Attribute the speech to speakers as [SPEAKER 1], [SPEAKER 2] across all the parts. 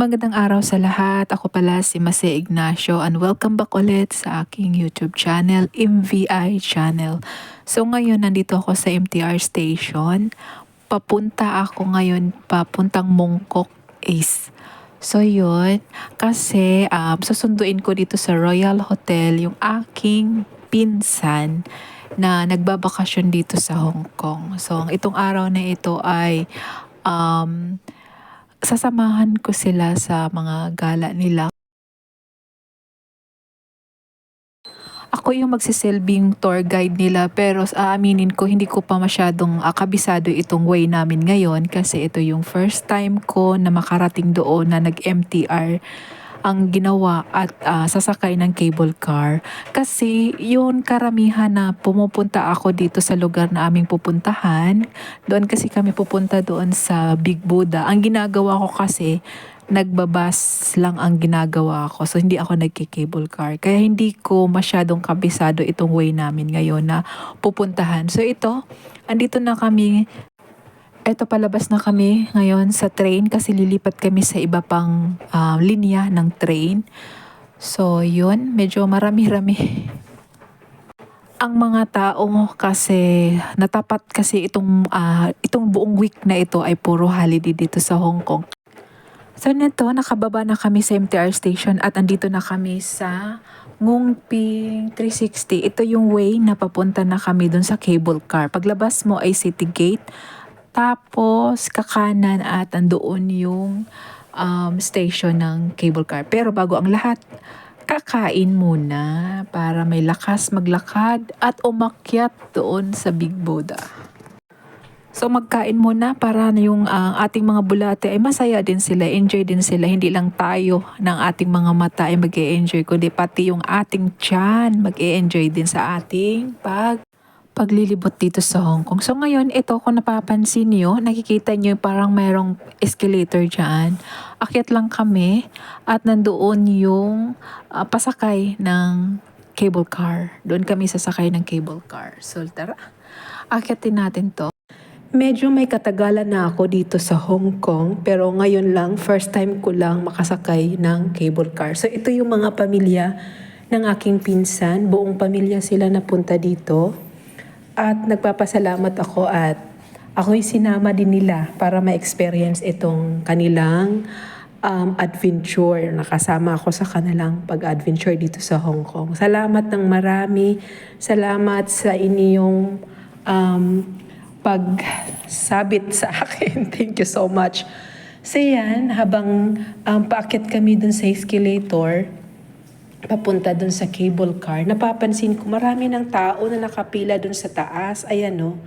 [SPEAKER 1] Magandang araw sa lahat. Ako pala si Mase Ignacio and welcome back ulit sa aking YouTube channel, MVI channel. So ngayon nandito ako sa MTR station. Papunta ako ngayon papuntang Mongkok Ace. So yun, kasi um, susunduin ko dito sa Royal Hotel yung aking pinsan na nagbabakasyon dito sa Hong Kong. So itong araw na ito ay um, sasamahan ko sila sa mga gala nila. Ako yung magsisilbing tour guide nila pero aaminin ko hindi ko pa masyadong uh, kabisado itong way namin ngayon kasi ito yung first time ko na makarating doon na nag-MTR ang ginawa at uh, sasakay ng cable car. Kasi yun karamihan na pumupunta ako dito sa lugar na aming pupuntahan. Doon kasi kami pupunta doon sa Big Buddha. Ang ginagawa ko kasi nagbabas lang ang ginagawa ko. So, hindi ako nagki-cable car. Kaya hindi ko masyadong kabisado itong way namin ngayon na pupuntahan. So, ito, andito na kami Eto palabas na kami ngayon sa train kasi lilipat kami sa iba pang uh, linya ng train. So yun, medyo marami-rami. Ang mga tao kasi natapat kasi itong uh, itong buong week na ito ay puro holiday dito sa Hong Kong. So nito, nakababa na kami sa MTR station at andito na kami sa Ngung Ping 360. Ito yung way na papunta na kami dun sa cable car. Paglabas mo ay City Gate tapos, kakanan at andoon yung um, station ng cable car. Pero bago ang lahat, kakain muna para may lakas maglakad at umakyat doon sa Big Buddha. So magkain muna para na yung uh, ating mga bulate ay masaya din sila, enjoy din sila. Hindi lang tayo ng ating mga mata ay mag enjoy kundi pati yung ating tiyan mag enjoy din sa ating pag paglilibot dito sa Hong Kong. So ngayon, ito kung napapansin niyo, nakikita niyo parang mayroong escalator dyan. Akyat lang kami at nandoon yung uh, pasakay ng cable car. Doon kami sasakay ng cable car. So tara, akyatin natin to. Medyo may katagalan na ako dito sa Hong Kong pero ngayon lang, first time ko lang makasakay ng cable car. So ito yung mga pamilya ng aking pinsan. Buong pamilya sila napunta dito. At nagpapasalamat ako at ako'y sinama din nila para ma-experience itong kanilang um, adventure. Nakasama ako sa kanilang pag-adventure dito sa Hong Kong. Salamat ng marami. Salamat sa inyong um, pagsabit sa akin. Thank you so much. So yan, habang um, paakit kami dun sa escalator, papunta dun sa cable car, napapansin ko marami ng tao na nakapila dun sa taas. Ayan no.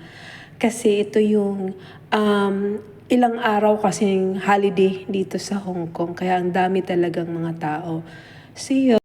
[SPEAKER 1] Kasi ito yung um, ilang araw kasing holiday dito sa Hong Kong. Kaya ang dami talagang mga tao. See you.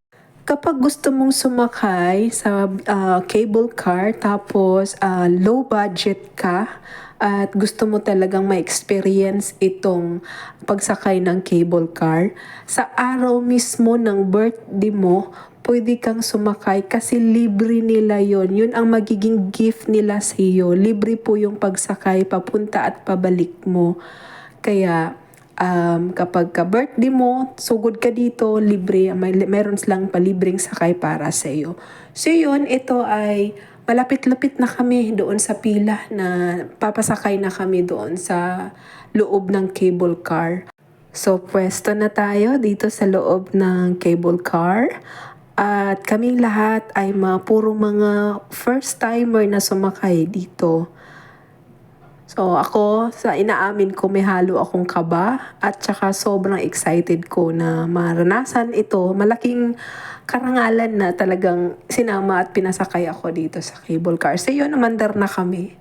[SPEAKER 1] Kapag gusto mong sumakay sa uh, cable car tapos uh, low budget ka, at gusto mo talagang ma-experience itong pagsakay ng cable car, sa araw mismo ng birthday mo, pwede kang sumakay kasi libre nila yon Yun ang magiging gift nila sa iyo. Libre po yung pagsakay papunta at pabalik mo. Kaya um, kapag ka birthday mo, sugod ka dito, libre, may, meron silang palibreng sakay para sa iyo. So yun, ito ay malapit-lapit na kami doon sa pila na papasakay na kami doon sa loob ng cable car. So, pwesto na tayo dito sa loob ng cable car. At kaming lahat ay mga puro mga first timer na sumakay dito. So ako, sa inaamin ko may halo akong kaba at saka sobrang excited ko na maranasan ito. Malaking karangalan na talagang sinama at pinasakay ako dito sa cable car. So yun, umandar na kami.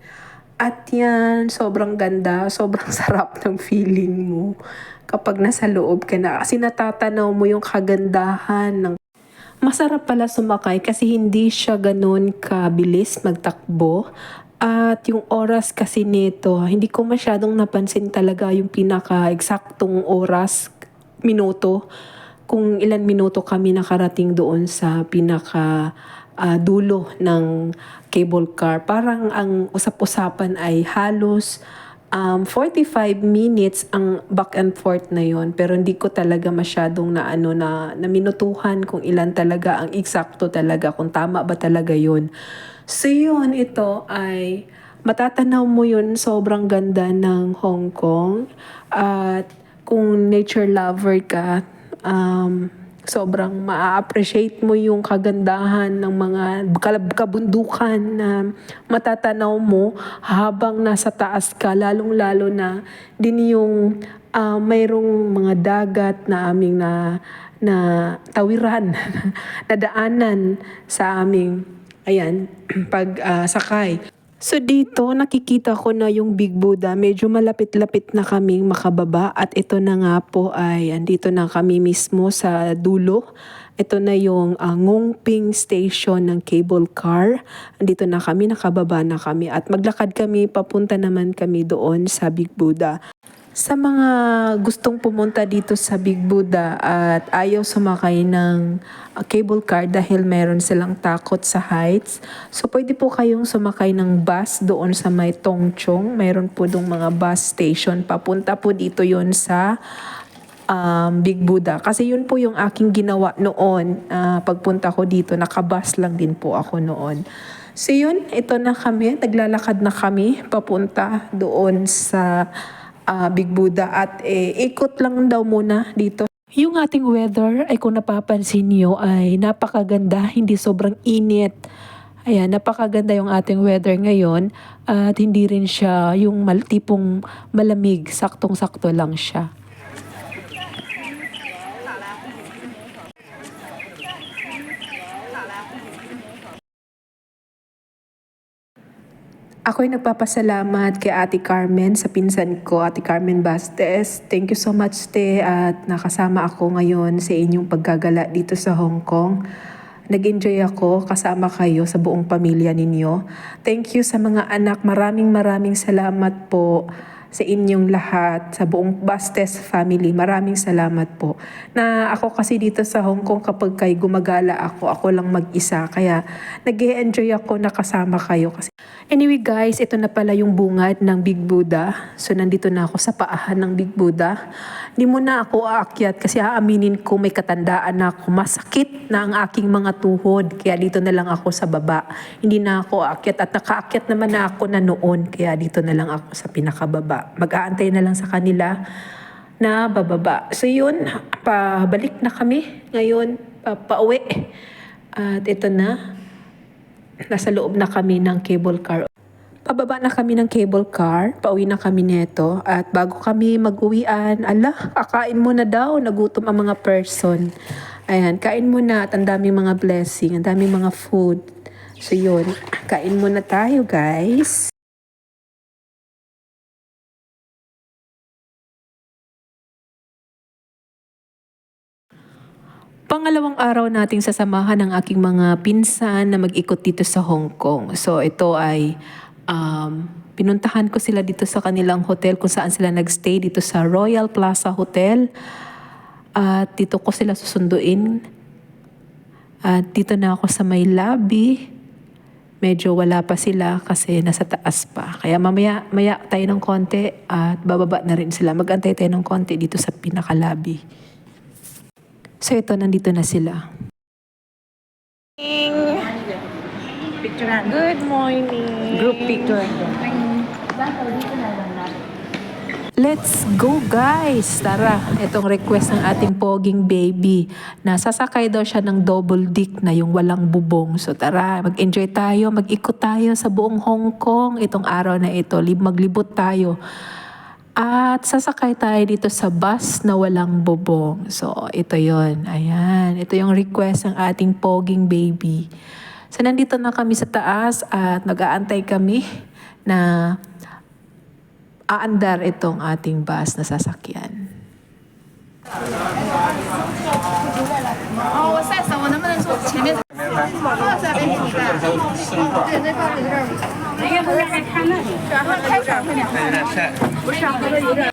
[SPEAKER 1] At yan, sobrang ganda, sobrang sarap ng feeling mo kapag nasa loob ka na. Kasi natatanaw mo yung kagandahan ng Masarap pala sumakay kasi hindi siya ganun kabilis magtakbo at yung oras kasi nito, hindi ko masyadong napansin talaga yung pinaka-eksaktong oras, minuto, kung ilan minuto kami nakarating doon sa pinaka uh, dulo ng cable car. Parang ang usap-usapan ay halos um, 45 minutes ang back and forth na yon pero hindi ko talaga masyadong na ano na naminutuhan kung ilan talaga ang eksakto talaga kung tama ba talaga yun so yun ito ay matatanaw mo yun sobrang ganda ng Hong Kong. At kung nature lover ka um, sobrang ma-appreciate mo yung kagandahan ng mga kabundukan na matatanaw mo habang nasa taas ka, lalong-lalo na din yung ah, mayroong mga dagat na aming na, na tawiran, na daanan sa aming ayan, pag ah, sakay. So dito nakikita ko na yung Big Buddha, medyo malapit-lapit na kaming makababa at ito na nga po ay andito na kami mismo sa dulo. Ito na yung uh, Ngongping Station ng cable car. Andito na kami, nakababa na kami at maglakad kami, papunta naman kami doon sa Big Buddha. Sa mga gustong pumunta dito sa Big Buddha at ayaw sumakay ng uh, cable car dahil meron silang takot sa heights, so pwede po kayong sumakay ng bus doon sa may Tongchong. Meron po dong mga bus station. Papunta po dito yon sa um, Big Buddha. Kasi yun po yung aking ginawa noon. ah, pagpunta ko dito, nakabus lang din po ako noon. So yun, ito na kami. Naglalakad na kami papunta doon sa ah, Big Buddha. At eh, ikot lang daw muna dito. Yung ating weather ay kung napapansin niyo ay napakaganda, hindi sobrang init. Ayan, napakaganda yung ating weather ngayon at hindi rin siya yung mal- tipong malamig, saktong-sakto lang siya. Ako'y nagpapasalamat kay Ate Carmen sa pinsan ko, Ate Carmen Bastes. Thank you so much, te, at nakasama ako ngayon sa inyong paggagala dito sa Hong Kong. Nag-enjoy ako kasama kayo sa buong pamilya ninyo. Thank you sa mga anak. Maraming maraming salamat po sa inyong lahat, sa buong Bastes family. Maraming salamat po. Na ako kasi dito sa Hong Kong kapag kay gumagala ako, ako lang mag-isa. Kaya nag enjoy ako na kasama kayo. Kasi Anyway guys, ito na pala yung bungad ng Big Buddha. So nandito na ako sa paahan ng Big Buddha. Hindi mo na ako aakyat kasi aaminin ko may katandaan na ako. Masakit na ang aking mga tuhod. Kaya dito na lang ako sa baba. Hindi na ako aakyat at nakaakyat naman na ako na noon. Kaya dito na lang ako sa pinakababa. Mag-aantay na lang sa kanila na bababa. So yun, pabalik na kami ngayon, pa pauwi. At ito na, nasa loob na kami ng cable car. Pababa na kami ng cable car, pauwi na kami neto, at bago kami mag-uwian, ala, kakain mo na daw, nagutom ang mga person. Ayan, kain mo na at ang daming mga blessing, ang daming mga food. So yun, kain muna tayo guys. Pangalawang araw nating sasamahan ng aking mga pinsan na mag-ikot dito sa Hong Kong. So ito ay um, pinuntahan ko sila dito sa kanilang hotel kung saan sila nagstay dito sa Royal Plaza Hotel. At dito ko sila susunduin. At dito na ako sa may lobby. Medyo wala pa sila kasi nasa taas pa. Kaya mamaya maya tayo ng konti at bababa na rin sila. Magantay tayo ng konti dito sa pinaka-lobby. So ito, nandito na sila.
[SPEAKER 2] Picture
[SPEAKER 1] Good morning.
[SPEAKER 2] Group picture.
[SPEAKER 3] Let's go guys! Tara, itong request ng ating poging baby na sasakay daw siya ng double dick na yung walang bubong. So tara, mag-enjoy tayo, mag-ikot tayo sa buong Hong Kong itong araw na ito. Lib- Maglibot tayo. At sasakay tayo dito sa bus na walang bubong. So ito yon Ayan, ito yung request ng ating poging baby. So nandito na kami sa taas at nag-aantay kami na aandar itong ating bus na sasakyan.
[SPEAKER 2] 哦，放下给你一个。对，那放在这儿。那个不是还看那里？然后开场会两不是，我说有点。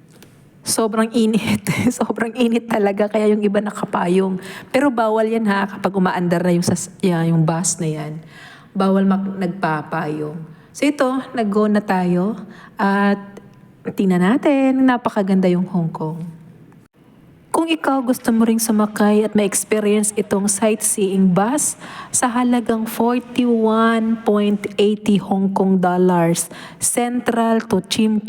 [SPEAKER 3] Sobrang init. Sobrang init talaga kaya yung iba nakapayong. Pero bawal yan ha kapag umaandar na yung, sas, yeah, yung bus na yan. Bawal mag, nagpapayong. So ito, nag-go na tayo. At
[SPEAKER 1] Tingnan natin, napakaganda yung Hong Kong. Kung ikaw gusto mo ring sumakay at ma-experience itong sightseeing bus sa halagang 41.80 Hong Kong dollars, central to Chim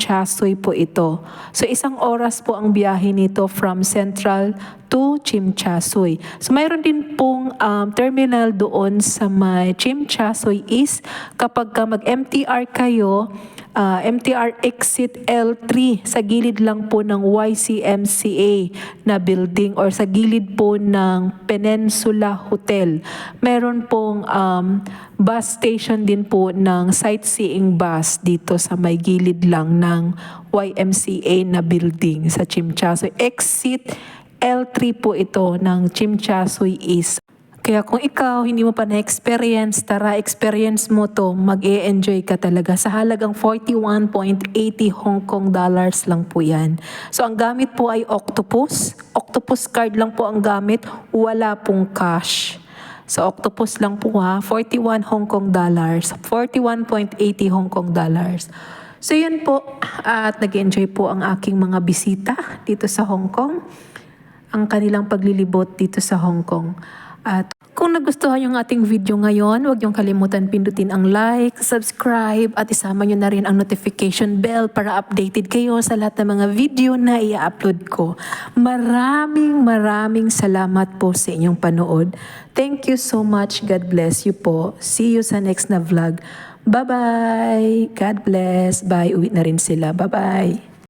[SPEAKER 1] po ito. So isang oras po ang biyahe nito from central to Chim. So mayroon din pong um, terminal doon sa may Chim Cha East. Kapag ka mag-MTR kayo, ah, MTR exit L3 sa gilid lang po ng YCMCA na building or sa gilid po ng Peninsula Hotel. Meron pong um, bus station din po ng sightseeing bus dito sa may gilid lang ng YMCA na building sa Chimchasoy. Exit L3 po ito ng Chimchasoy East. Kaya kung ikaw hindi mo pa na-experience, tara experience mo to, mag enjoy ka talaga. Sa halagang 41.80 Hong Kong dollars lang po yan. So ang gamit po ay octopus. Octopus card lang po ang gamit, wala pong cash. So octopus lang po ha, 41 Hong Kong dollars, 41.80 Hong Kong dollars. So yun po, at nag-enjoy po ang aking mga bisita dito sa Hong Kong ang kanilang paglilibot dito sa Hong Kong. At kung nagustuhan yung ating video ngayon, huwag niyong kalimutan pindutin ang like, subscribe, at isama niyo na rin ang notification bell para updated kayo sa lahat ng mga video na i-upload ko. Maraming maraming salamat po sa inyong panood. Thank you so much. God bless you po. See you sa next na vlog. Bye-bye. God bless. Bye. Uwi na rin sila. Bye-bye.